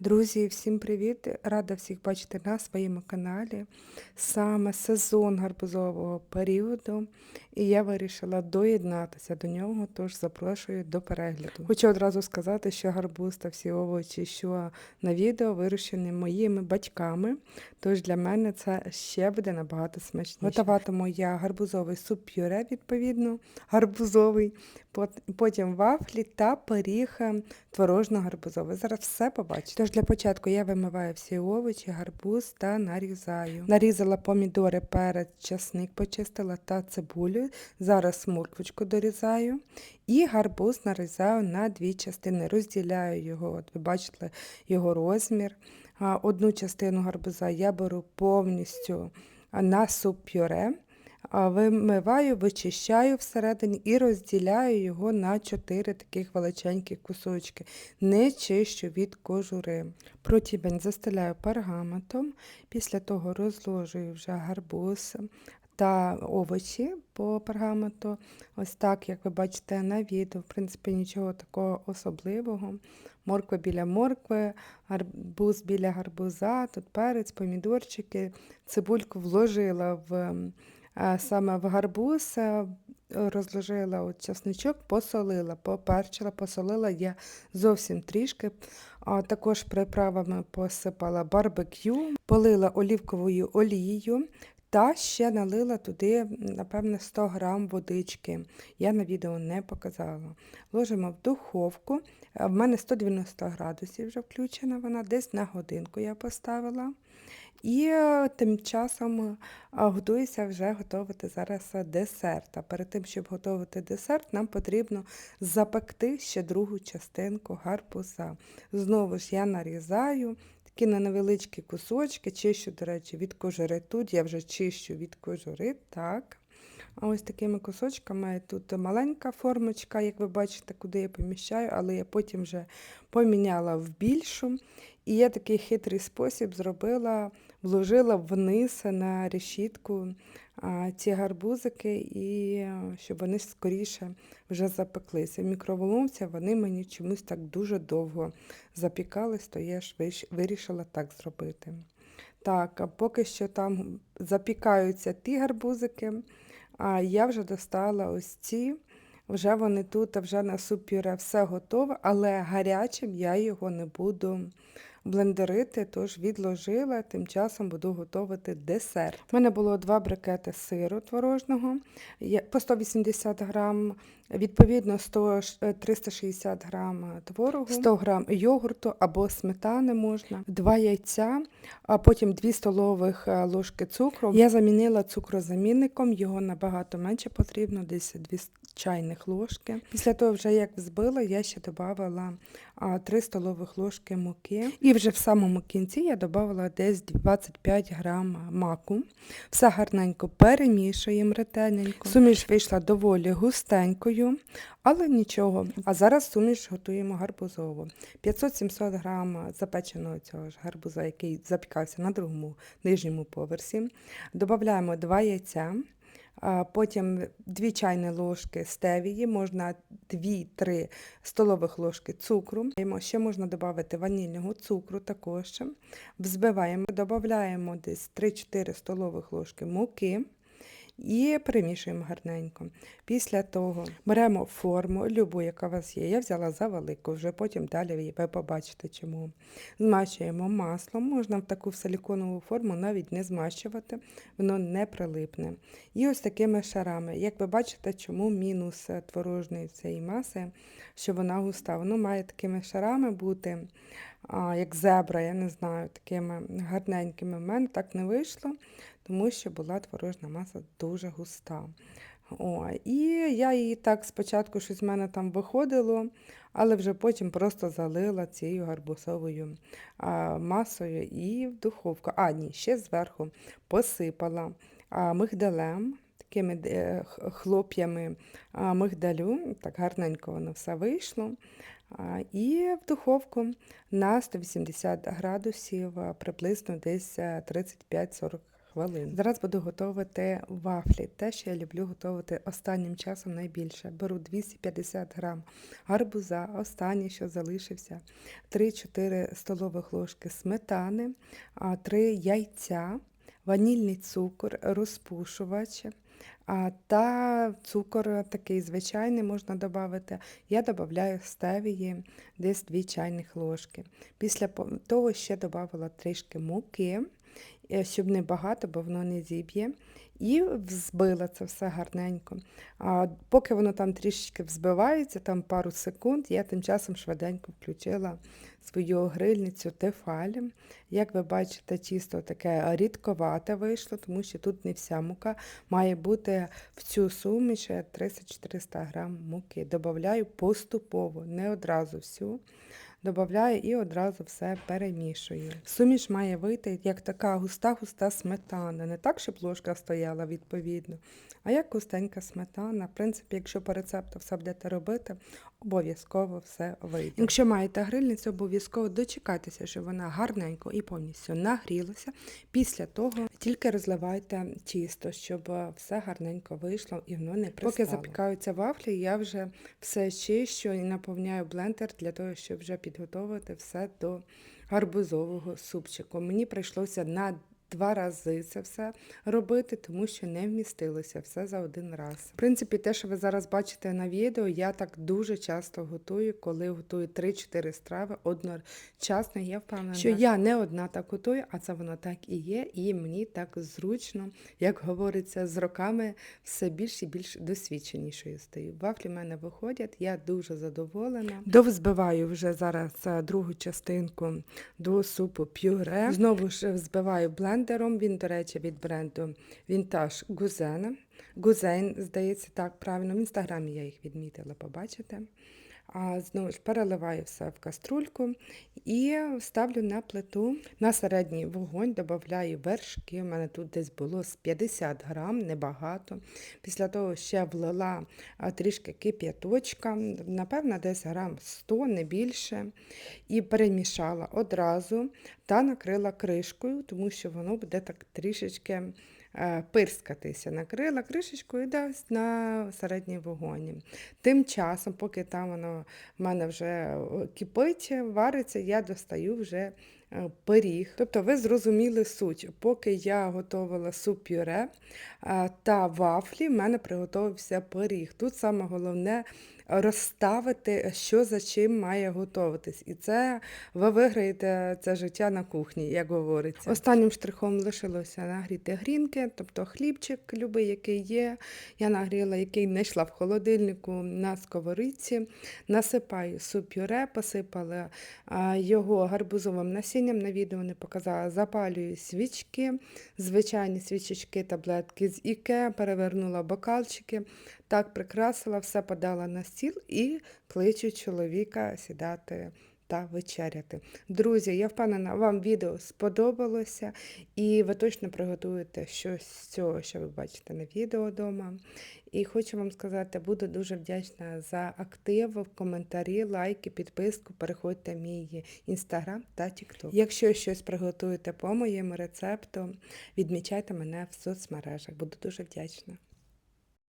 Друзі, всім привіт! Рада всіх бачити на своєму каналі. Саме сезон гарбузового періоду, і я вирішила доєднатися до нього, тож запрошую до перегляду. Хочу одразу сказати, що гарбуз та всі овочі, що на відео вирощені моїми батьками, тож для мене це ще буде набагато смачніше. Готуватиму я гарбузовий суп-пюре, відповідно, гарбузовий, потім вафлі та пиріг е, творожно-гарбузовий. Зараз все побачите. Тож для початку я вимиваю всі овочі, гарбуз та нарізаю. Нарізала помідори, перець, часник почистила та цибулю. Зараз морквочку дорізаю. І гарбуз нарізаю на дві частини. Розділяю його, от ви бачите його розмір. Одну частину гарбуза я беру повністю на суп-пюре. А, Вимиваю, вичищаю всередині і розділяю його на чотири таких величенькі кусочки. Не чищу від кожури. Противень застеляю пергаментом, після того розложую вже гарбуз та овочі по пергаменту. Ось так, як ви бачите на відео, в принципі, нічого такого особливого. Морква біля моркви, гарбуз біля гарбуза, тут перець, помідорчики, цибульку вложила в саме в гарбуз, е, розложила от часничок, посолила, поперчила, посолила я зовсім трішки. А також приправами посипала барбекю, полила олівковою олією. Та ще налила туди, напевне, 100 грам водички. Я на відео не показала. Ложимо в духовку. В мене 190 градусів вже включена вона, десь на годинку я поставила. І тим часом готуюся вже готувати зараз десерт. А перед тим, щоб готувати десерт, нам потрібно запекти ще другу частинку гарбуза. Знову ж я нарізаю такі на невеличкі кусочки, чищу, до речі, від кожури. Тут я вже чищу від кожури, так. А ось такими кусочками тут маленька формочка, як ви бачите, куди я поміщаю, але я потім вже поміняла в більшу. І я такий хитрий спосіб зробила, вложила вниз на решітку ці гарбузики, і щоб вони скоріше вже запеклися. В мікроволновці вони мені чомусь так дуже довго запікались, то я ж вирішила так зробити. Так, а поки що там запікаються ті гарбузики, а я вже достала ось ці. Вже вони тут, вже на суп-пюре все готове, але гарячим я його не буду блендерити, тож відложила, тим часом буду готувати десерт. У мене було два брикети сиру творожного по 180 грам, відповідно 100, ш- е, 360 грам творогу, 100 грам йогурту або сметани можна, два яйця, а потім 2 столових е, ложки цукру. Я замінила цукрозамінником, його набагато менше потрібно, десь 2 чайних ложки. Після того, вже як взбила, я ще додавала 3 столових ложки муки. І вже в самому кінці я додавала десь 25 грам маку. Все гарненько перемішуємо ретельненько. Суміш вийшла доволі густенькою, але нічого. А зараз суміш готуємо гарбузову. 500-700 грам запеченого цього ж гарбуза, який запікався на другому нижньому поверсі. Додаємо 2 яйця. Потім 2 чайні ложки стевії, можна 2-3 столових ложки цукру. Ще можна додати ванільного цукру також. Взбиваємо, додаємо десь 3-4 столових ложки муки і перемішуємо гарненько. Після того беремо форму, любу, яка у вас є. Я взяла за велику, вже потім далі ви побачите чому. Змащуємо маслом, можна в таку силіконову форму навіть не змащувати, воно не прилипне. І ось такими шарами. Як ви бачите, чому мінус творожної цієї маси, що вона густа. Воно має такими шарами бути, як зебра, я не знаю, такими гарненькими. У мене так не вийшло, тому що була творожна маса дуже густа. О, і я її так спочатку щось в мене там виходило, але вже потім просто залила цією гарбузовою а, масою і в духовку. А, ні, ще зверху посипала а, мигдалем, такими е, хлоп'ями а, мигдалю. Так гарненько воно все вийшло. А, І в духовку на 180 градусів, приблизно десь е, 35-40 хвилин. Зараз буду готувати вафлі, те, що я люблю готувати останнім часом найбільше. Беру 250 грам гарбуза, останній, що залишився, 3-4 столових ложки сметани, 3 яйця, ванільний цукор, розпушувач. Та цукор такий звичайний можна додати. Я додаю стевії десь 2 чайних ложки. Після того ще додала трішки муки, щоб не багато, бо воно не зіб'є. І взбила це все гарненько. А поки воно там трішечки взбивається, там пару секунд, я тим часом швиденько включила свою грильницю Тефаль. Як ви бачите, тісто таке рідковате вийшло, тому що тут не вся мука. Має бути в цю суміш 300-400 грам муки. Добавляю поступово, не одразу всю. Добавляю і одразу все перемішую. Суміш має вийти як така густа-густа сметана. Не так, щоб ложка стояла відповідно, а як густенька сметана. В принципі, якщо по рецепту все будете робити, обов'язково все вийде. Якщо маєте грильницю, обов'язково дочекайтеся, щоб вона гарненько і повністю нагрілася. Після того тільки розливайте тісто, щоб все гарненько вийшло і воно не пристало. Поки запікаються вафлі, я вже все чищу і наповняю блендер для того, щоб вже підготувати все до гарбузового супчику. Мені прийшлося на Два рази це все робити, тому що не вмістилося все за один раз. В принципі, те, що ви зараз бачите на відео, я так дуже часто готую, коли готую 3-4 страви одночасно. Я впевнена, що я не одна так готую, а це воно так і є. І мені так зручно, як говориться, з роками все більш і більш досвідченішою стаю. Вафлі в мене виходять, я дуже задоволена. Довзбиваю вже зараз е, другу частинку до супу пюре. Знову ж взбиваю блендером. Він, до речі, від бренду Vintage Гузена. Гузейн, здається, так правильно. В інстаграмі я їх відмітила, побачите. А знову ж переливаю все в каструльку і ставлю на плиту на середній вогонь, додаю вершки. У мене тут десь було з 50 грам, небагато. Після того ще влила трішки кип'яточка, напевно, десь грам 100, не більше. І перемішала одразу та накрила кришкою, тому що воно буде так трішечки пирскатися. Накрила кришечкою десь на середній вогоні. Тим часом, поки там воно в мене вже е, кипить, вариться, я достаю вже е, пиріг. Тобто ви зрозуміли суть. Поки я готувала суп-пюре е, та вафлі, в мене приготувався пиріг. Тут саме головне розставити, що за чим має готуватись. І це ви виграєте це життя на кухні, як говориться. Останнім штрихом лишилося нагріти грінки, тобто хлібчик, любий, який є. Я нагріла, який не йшла в холодильнику на сковорідці. Насипаю суп-пюре, посипала його гарбузовим насінням. На відео не показала. Запалюю свічки, звичайні свічечки, таблетки з іке, перевернула бокалчики. Так прикрасила, все подала на стіл і кличу чоловіка сідати та вечеряти. Друзі, я впевнена, вам відео сподобалося, і ви точно приготуєте щось з цього, що ви бачите на відео вдома. І хочу вам сказати, буду дуже вдячна за актив, коментарі, лайки, підписку. Переходьте в мій інстаграм та тікток. Якщо щось приготуєте по моєму рецепту, відмічайте мене в соцмережах. Буду дуже вдячна.